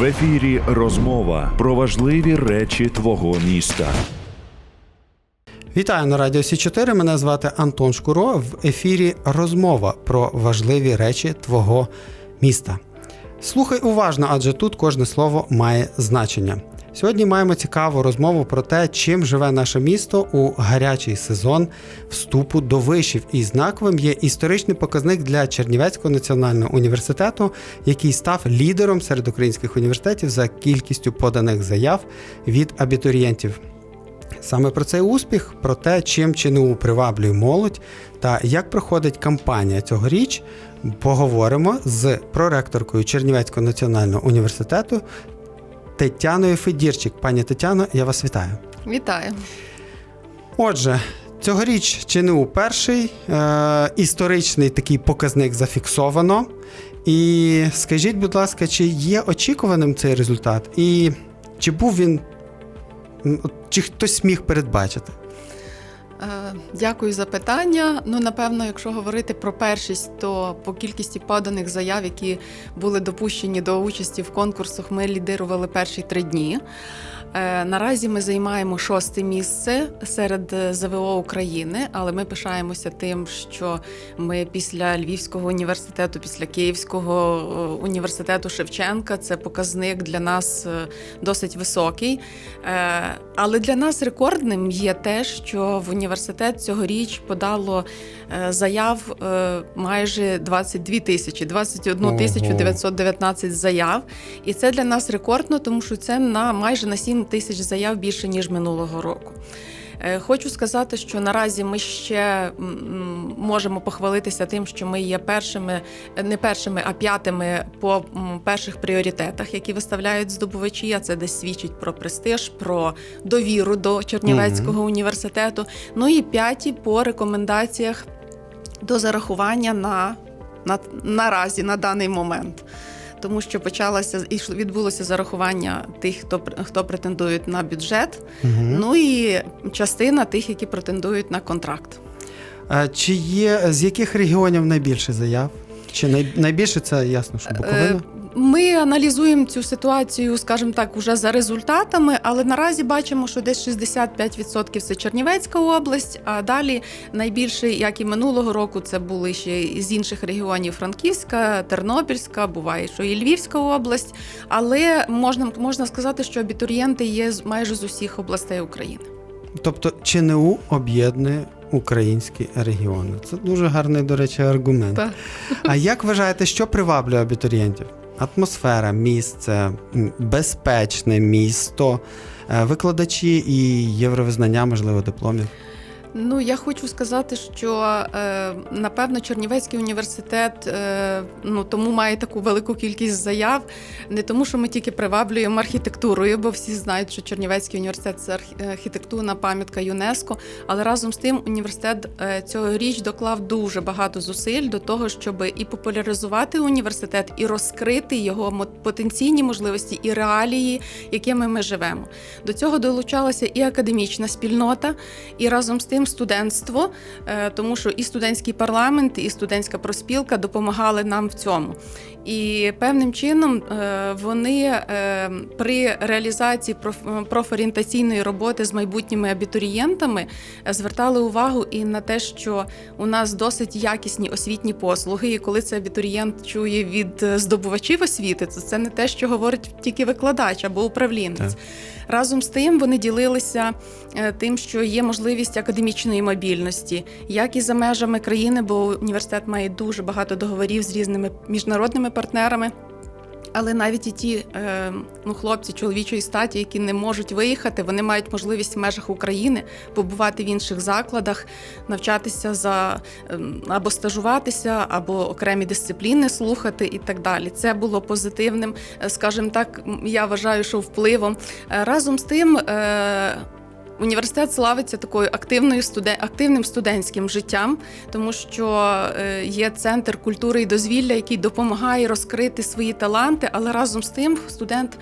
В ефірі розмова про важливі речі твого міста. Вітаю на радіо Сі 4 Мене звати Антон Шкуро. В ефірі розмова про важливі речі твого міста. Слухай уважно, адже тут кожне слово має значення. Сьогодні маємо цікаву розмову про те, чим живе наше місто у гарячий сезон вступу до вишів. І знаковим є історичний показник для Чернівецького національного університету, який став лідером серед українських університетів за кількістю поданих заяв від абітурієнтів. Саме про цей успіх, про те, чим ЧНУ приваблює молодь та як проходить кампанія цьогоріч, поговоримо з проректоркою Чернівецького національного університету Тетяною Федірчик. Пані Тетяно, я вас вітаю. Вітаю. Отже, цьогоріч ЧНУ перший е, історичний такий показник зафіксовано. І скажіть, будь ласка, чи є очікуваним цей результат? І чи був він, чи хтось міг передбачити? Дякую за питання. Ну, напевно, якщо говорити про першість, то по кількості поданих заяв, які були допущені до участі в конкурсах, ми лідирували перші три дні. Е, Наразі ми займаємо шосте місце серед е, ЗВО України, але ми пишаємося тим, що ми після Львівського університету, після Київського е, університету Шевченка це показник для нас досить високий. Але для нас рекордним є те, що в університет цьогоріч подало заяв майже 22 тисячі, 21 тисячу Ого. 919 заяв. І це для нас рекордно, тому що це на майже на 7 тисяч заяв більше ніж минулого року. Е, Хочу сказати, що наразі ми ще можемо похвалитися тим, що ми є першими, не першими, а п'ятими по перших пріоритетах, які виставляють здобувачі. А це десь свідчить про престиж, про довіру до Чернівецького університету. Ну і п'яті по рекомендаціях до зарахування на, на наразі на даний момент. Тому що почалося і відбулося зарахування тих, хто хто претендують на бюджет, ну і частина тих, які претендують на контракт. А чи є з яких регіонів найбільше заяв? Чи найбільше це ясно, що Буковина? Ми аналізуємо цю ситуацію, скажімо так, уже за результатами, але наразі бачимо, що десь 65% це Чернівецька область, а далі найбільше, як і минулого року, це були ще з інших регіонів Франківська, Тернопільська, буває, що і Львівська область. Але можна, можна сказати, що абітурієнти є майже з усіх областей України. Тобто ЧНУ об'єднує українські регіони. Це дуже гарний, до речі, аргумент. Так. А як вважаєте, що приваблює абітурієнтів? Атмосфера, місце, безпечне місто, е, викладачі і євровизнання, можливо, дипломів. Ну, я хочу сказати, що е, напевно Чернівецький університет е, ну тому має таку велику кількість заяв, не тому, що ми тільки приваблюємо архітектурою, бо всі знають, що Чернівецький університет це архітектурна пам'ятка ЮНЕСКО. Але разом з тим університет е, цьогоріч доклав дуже багато зусиль до того, щоб і популяризувати університет, і розкрити його потенційні можливості і реалії, якими ми живемо. До цього долучалася і академічна спільнота, і разом з тим студентство, е, тому що і студентський парламент, і студентська проспілка допомагали нам в цьому. І певним чином е, вони е, при реалізації профорієнтаційної роботи з майбутніми абітурієнтами звертали увагу і на те, що у нас досить якісні освітні послуги. І коли це абітурієнт чує від здобувачів освіти, то це не те, що говорить тільки викладач або управлінець. Так. Разом з тим вони ділилися тим, що є можливість академічної мобільності, як і за межами країни, бо університет має дуже багато договорів з різними міжнародними партнерами. Але навіть і ті е, ну, хлопці чоловічої статі, які не можуть виїхати, вони мають можливість в межах України побувати в інших закладах, навчатися за ем, або стажуватися, або окремі дисципліни слухати і так далі. Це було позитивним, е, скажімо так, я вважаю, що впливом. Е, Разом з тим. Університет славиться такою активною студен... активним студентським життям, тому що е, є центр культури і дозвілля, який допомагає розкрити свої таланти, але разом з тим студент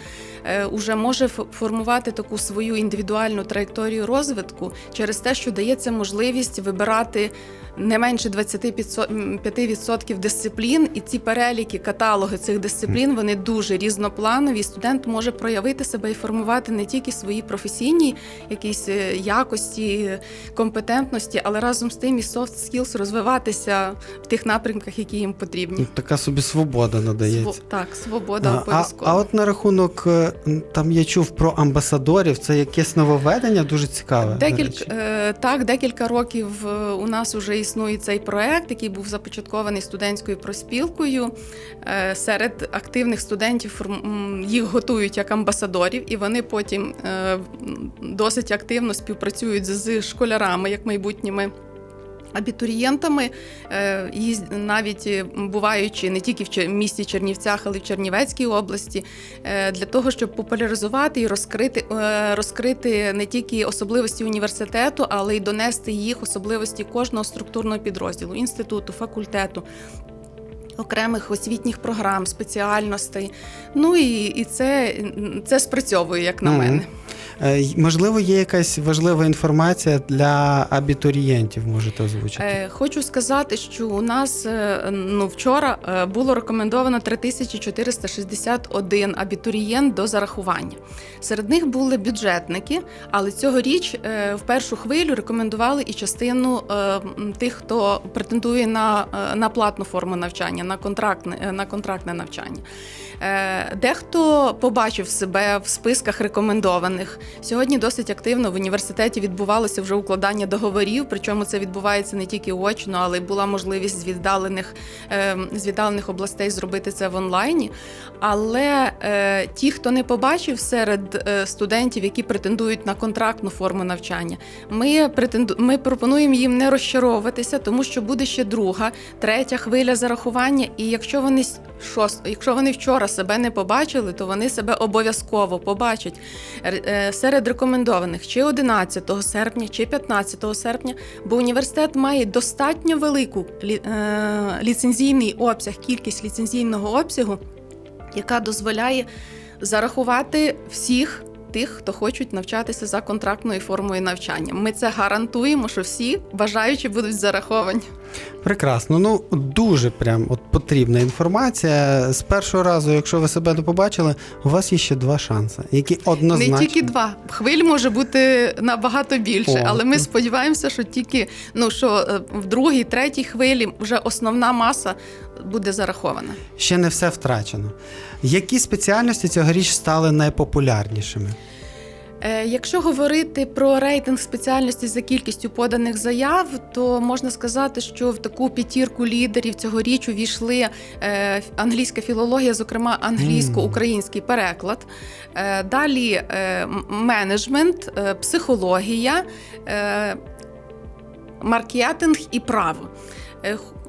уже може формувати таку свою індивідуальну траєкторію розвитку через те, що дається можливість вибирати не менше 25% дисциплін, і ці переліки, каталоги цих дисциплін вони дуже різнопланові. Студент може проявити себе і формувати не тільки свої професійні якісь е, якості, компетентності, але разом з тим і soft skills розвиватися в тих напрямках, які їм потрібні. Така собі свобода надається. Сво- так, свобода А, а, обов'язково. а от на рахунок е, там я чув про амбасадорів, це якесь нововведення, дуже цікаве. Декілька е, так, декілька років е, у нас вже існує цей проект, який був започаткований студентською проспілкою. Е, Серед активних студентів їх готують як амбасадорів, і вони потім досить активно співпрацюють з школярами, як майбутніми. Абітурієнтами, е, навіть е, буваючи не тільки в місті Чернівцях, але й в Чернівецькій області, е, для того, щоб популяризувати і розкрити, розкрити не тільки особливості університету, але й донести їх особливості кожного структурного підрозділу, інституту, факультету. Окремих освітніх програм, спеціальностей. Ну і, і це, це спрацьовує, як на Мгм. мене. Е, Можливо, є якась важлива інформація для абітурієнтів, можете озвучити. Е, Хочу сказати, що у нас е, ну вчора було рекомендовано 3461 абітурієнт до зарахування. Серед них були бюджетники, але цьогоріч в першу хвилю рекомендували і частину тих, хто претендує на, на платну форму навчання, на контрактне, на контрактне навчання. Дехто побачив себе в списках рекомендованих. Сьогодні досить активно в університеті відбувалося вже укладання договорів. Причому це відбувається не тільки очно, але й була можливість з віддалених, е, з віддалених областей зробити це в онлайні. Але е, ті, хто не побачив серед е, студентів, які претендують на контрактну форму навчання, ми претенду... ми пропонуємо їм не розчаровуватися, тому що буде ще друга, третя хвиля зарахування. І якщо вони шост... якщо вони вчора себе не побачили, то вони себе обов'язково побачать е, серед рекомендованих чи 11 серпня, чи 15 серпня, бо університет має достатньо велику е, ліцензійний обсяг, кількість ліцензійного обсягу, яка дозволяє зарахувати всіх. Тих, хто хочуть навчатися за контрактною формою навчання, ми це гарантуємо, що всі бажаючі будуть зараховані. Прекрасно. Ну дуже прям от потрібна інформація. З першого разу, якщо ви себе не побачили, у вас є ще два шанси, які однозначно Не тільки два хвиль може бути набагато більше, О. але ми сподіваємося, що тільки ну що е, в другій, третій хвилі вже основна маса буде зарахована. ще не все втрачено. Які спеціальності цьогоріч стали найпопулярнішими? Е, Якщо говорити про рейтинг спеціальності за кількістю поданих заяв, то можна сказати, що в таку п'ятірку лідерів цьогоріч увійшли е, англійська філологія, зокрема англійсько-український переклад. Е, Далі менеджмент, психологія, маркетинг і право.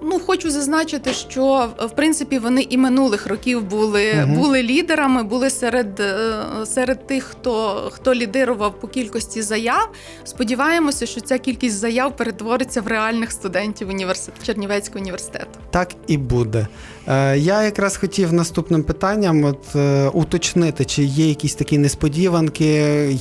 Ну, хочу зазначити, що в принципі вони і минулих років були, Мгм. були лідерами, були серед, е, серед тих, хто, хто лідирував по кількості заяв. Сподіваємося, що ця кількість заяв перетвориться в реальних студентів університету Чернівецького університету. Так і буде. Е, я якраз хотів наступним питанням от, е, уточнити, чи є якісь такі несподіванки,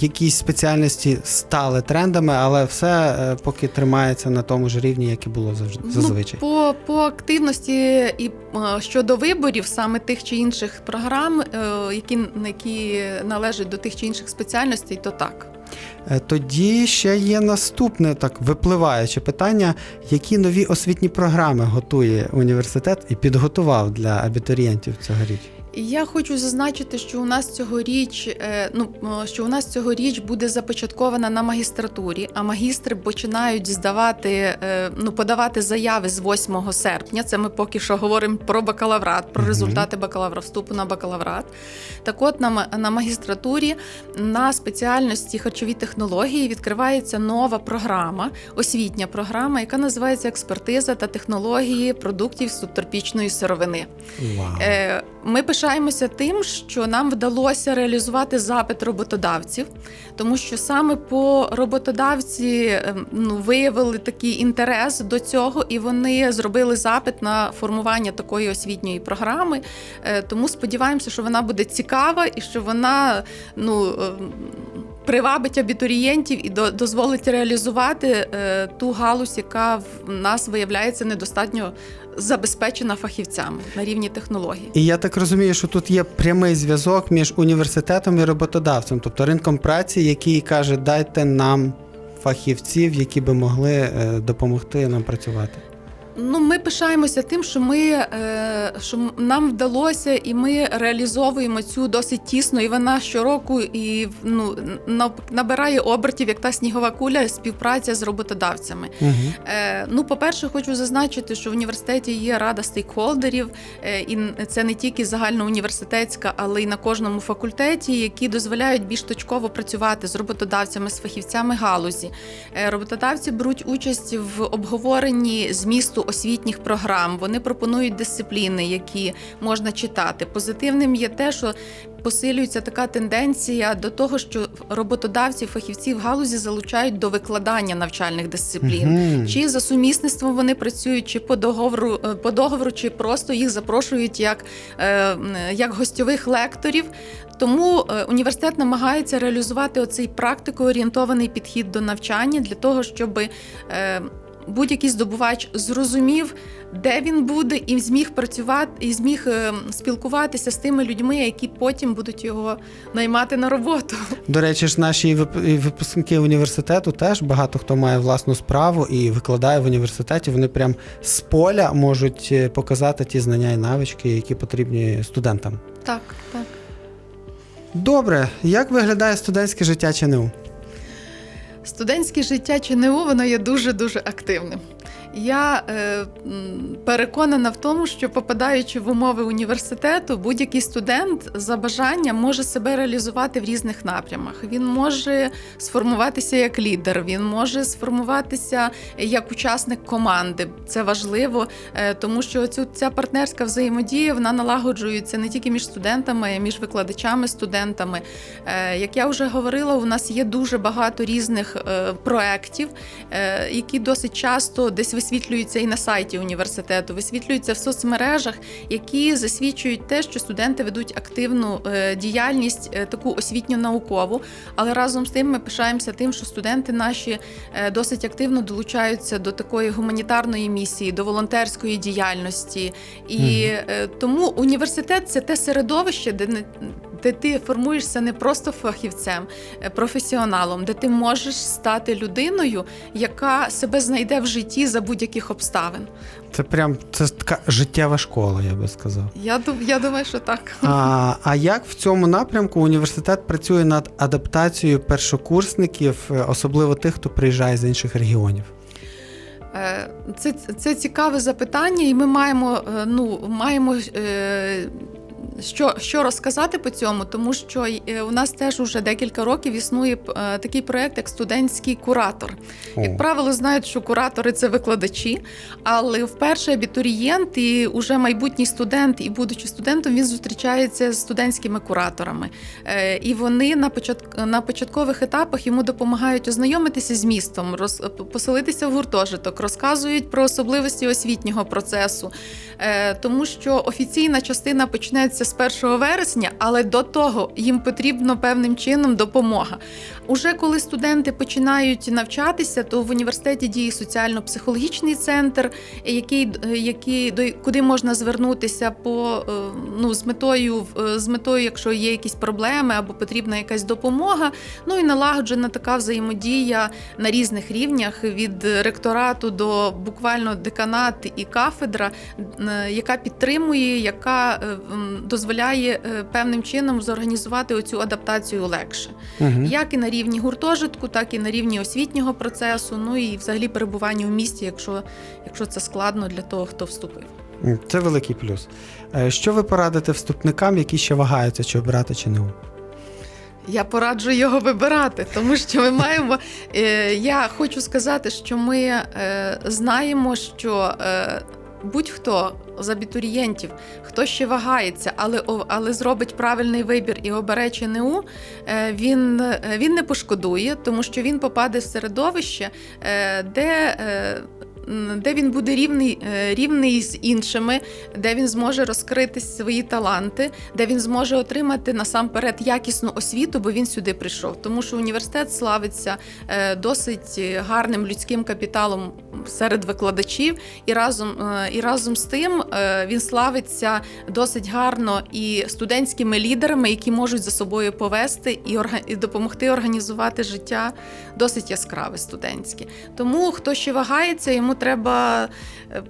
якісь спеціальності стали трендами, але все поки тримається на тому ж рівні, як і було зазвичай. Ну, по, по активності і е, щодо виборів саме тих чи інших програм, е, які, які належать до тих чи інших спеціальностей, то так. Е, Тоді ще є наступне так випливаюче питання: які нові освітні програми готує університет і підготував для абітурієнтів цьогоріч? Я хочу зазначити, що у нас цьогоріч, е, ну е, що у нас цьогоріч буде започаткована на магістратурі, а магістри починають здавати, е, ну подавати заяви з 8 серпня. Це ми поки що говоримо про бакалаврат, про результати бакалавра, вступу на бакалаврат. Так от на, на магістратурі на спеціальності харчові технології відкривається нова програма, освітня програма, яка називається експертиза та технології продуктів субтропічної сировини. Е, Ми пишаємося тим, що нам вдалося реалізувати запит роботодавців, тому що саме по роботодавці ем, ну, виявили такий інтерес до цього, і вони зробили запит на формування такої освітньої програми. Е, Тому сподіваємося, що вона буде цікава і що вона ну. Привабить абітурієнтів і до- дозволить реалізувати е, ту галузь, яка в нас виявляється недостатньо забезпечена фахівцями на рівні технологій. І я так розумію, що тут є прямий зв'язок між університетом і роботодавцем, тобто ринком праці, який каже, дайте нам фахівців, які би могли е, допомогти нам працювати. Ну, ми пишаємося тим, що ми е, що нам вдалося, і ми реалізовуємо цю досить тісно, і вона щороку і ну на- набирає обертів, як та снігова куля, співпраця з роботодавцями. Угу. Ну, по-перше, хочу зазначити, що в університеті є рада стейкхолдерів, е, і це не тільки загальноуніверситетська, але й на кожному факультеті, які дозволяють більш точково працювати з роботодавцями, з фахівцями галузі. Роботодавці беруть участь в обговоренні змісту освітніх програм. Вони пропонують дисципліни, які можна читати. Позитивним є те, що посилюється така тенденція до того, що роботодавці, фахівці в галузі залучають до викладання навчальних дисциплін. Мгм. Чи за сумісництвом вони працюють, чи по договору, е, по договору, чи просто їх запрошують як, е, як гостьових лекторів. Тому е, університет намагається реалізувати оцей практикоорієнтований підхід до навчання для того, щоб будь-який здобувач зрозумів, де він буде, і зміг працювати, і зміг е, спілкуватися з тими людьми, які потім будуть його наймати на роботу. До речі, ж наші випускники університету теж багато хто має власну справу і викладає в університеті. Вони прям з поля можуть е, показати ті знання і навички, які потрібні студентам. Так, так. Добре, як виглядає студентське життя ЧНУ? Студентське життя ЧНУ воно є дуже дуже активним. Я е, переконана в тому, що попадаючи в умови університету, будь-який студент за бажанням може себе реалізувати в різних напрямах. Він може сформуватися як лідер, він може сформуватися як учасник команди. Це важливо, е, тому що цю ця партнерська взаємодія вона налагоджується не тільки між студентами, а й між викладачами, студентами. Е, Як я вже говорила, у нас є дуже багато різних е, проєктів, е, які досить часто десь висвітлюються і на сайті університету, висвітлюються в соцмережах, які засвідчують те, що студенти ведуть активну е, діяльність, е, таку освітньо-наукову. Але разом з тим ми пишаємося тим, що студенти наші е, досить активно долучаються до такої гуманітарної місії, до волонтерської діяльності. І е, тому університет це те середовище, де не де ти формуєшся не просто фахівцем, е, професіоналом, де ти можеш стати людиною, яка себе знайде в житті за будь-яких обставин. Це прям це така життєва школа, я би сказав. Я я думаю, що так. А, а як в цьому напрямку університет працює над адаптацією першокурсників, е, особливо тих, хто приїжджає з інших регіонів? Е, Це, це цікаве запитання, і ми маємо, ну, маємо що, що розказати по цьому, тому що е, у нас теж уже декілька років існує е, такий проєкт, як студентський куратор. Як правило, знають, що куратори це викладачі, але вперше абітурієнт і уже майбутній студент, і будучи студентом, він зустрічається з студентськими кураторами. Е, І вони на початк на початкових етапах йому допомагають ознайомитися з містом, роз, поселитися в гуртожиток, розказують про особливості освітнього процесу, тому що офіційна частина почнеться з 1 вересня, але до того їм потрібно певним чином допомога. Уже коли студенти починають навчатися, то в університеті діє соціально-психологічний центр, який, який до куди можна звернутися по е, ну з метою е, з метою, якщо є якісь проблеми або потрібна якась допомога. Ну і налагоджена така взаємодія на різних рівнях від ректорату до буквально деканат і кафедра, е, яка підтримує, яка е, дозволяє е, певним чином зорганізувати оцю адаптацію легше Угу. як і на рівні гуртожитку, так і на рівні освітнього процесу. Ну і взагалі перебування в місті, якщо, якщо це складно для того, хто вступив. Це великий плюс. Е, Що ви порадите вступникам, які ще вагаються, чи обирати чи ЧНУ? Я пораджу його вибирати, тому що ми маємо. Е, я хочу сказати, що ми знаємо, що будь-хто з абітурієнтів, хто ще вагається, але, але зробить правильний вибір і обере ЧНУ, е, він, е, він не пошкодує, тому що він попаде в середовище, е, де. Де він буде рівний, е, рівний з іншими, де він зможе розкрити свої таланти, де він зможе отримати насамперед якісну освіту, бо він сюди прийшов. Тому що університет славиться е, досить гарним людським капіталом серед викладачів, і разом, е, і разом з тим він славиться досить гарно і студентськими лідерами, які можуть за собою повести і, і допомогти організувати життя досить яскраве студентське. Тому хто ще вагається, йому треба е,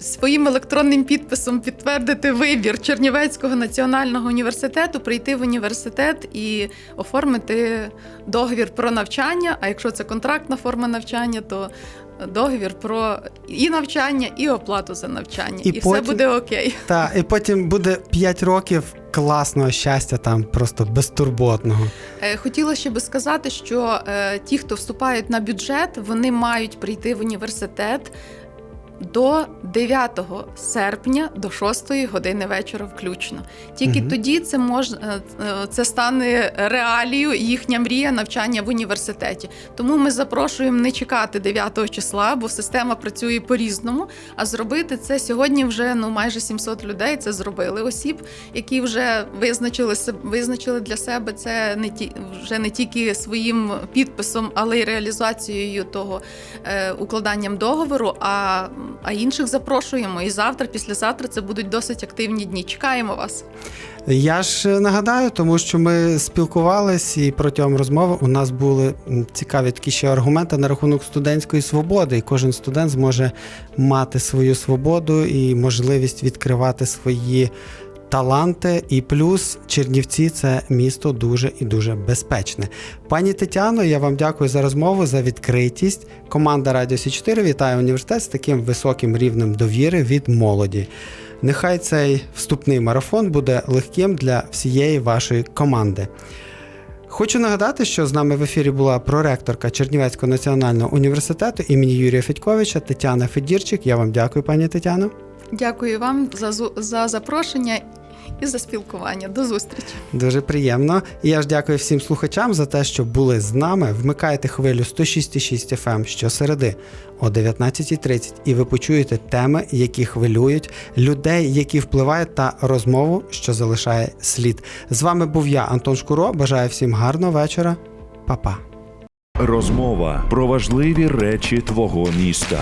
своїм електронним підписом підтвердити вибір Чернівецького національного університету, прийти в університет і оформити договір про навчання. А якщо це контрактна форма навчання, то договір про і навчання, і оплату за навчання. І І, все буде окей. Та, і потім буде 5 років класного щастя, там просто безтурботного. Е, Хотіла ще би сказати, що е, ті, хто вступають на бюджет, вони мають прийти в університет до 9 серпня до 6 години вечора включно. Тільки Мгм. тоді це мож, е, е, це стане реалією їхня мрія навчання в університеті. Тому ми запрошуємо не чекати 9 числа, бо система працює по-різному. А зробити це сьогодні вже ну майже 700 людей це зробили осіб, які вже визначили визначили для себе це не ті вже не тільки своїм підписом, але й реалізацією того е, укладанням договору. А, а інших запрошуємо. І завтра, післязавтра це будуть досить активні дні. Чекаємо вас. Я ж е, нагадаю, тому що ми спілкувались і протягом розмови у нас були цікаві такі ще аргументи на рахунок студентської свободи. І кожен студент зможе мати свою свободу і можливість відкривати свої таланти. І плюс Чернівці це місто дуже і дуже безпечне. Пані Тетяно, я вам дякую за розмову, за відкритість. Команда Радіо Сі 4 вітає університет з таким високим рівнем довіри від молоді. Нехай цей вступний марафон буде легким для всієї вашої команди. Хочу нагадати, що з нами в ефірі була проректорка Чернівецького національного університету імені Юрія Федьковича Тетяна Федірчик. Я вам дякую, пані Тетяно. Дякую вам за, за запрошення і за спілкування. До зустрічі. Дуже приємно. І я ж дякую всім слухачам за те, що були з нами. Вмикайте хвилю 106,6 FM щосереди о 19.30 і ви почуєте теми, які хвилюють людей, які впливають та розмову, що залишає слід. З вами був я, Антон Шкуро. Бажаю всім гарного вечора. Па-па. Розмова про важливі речі твого міста.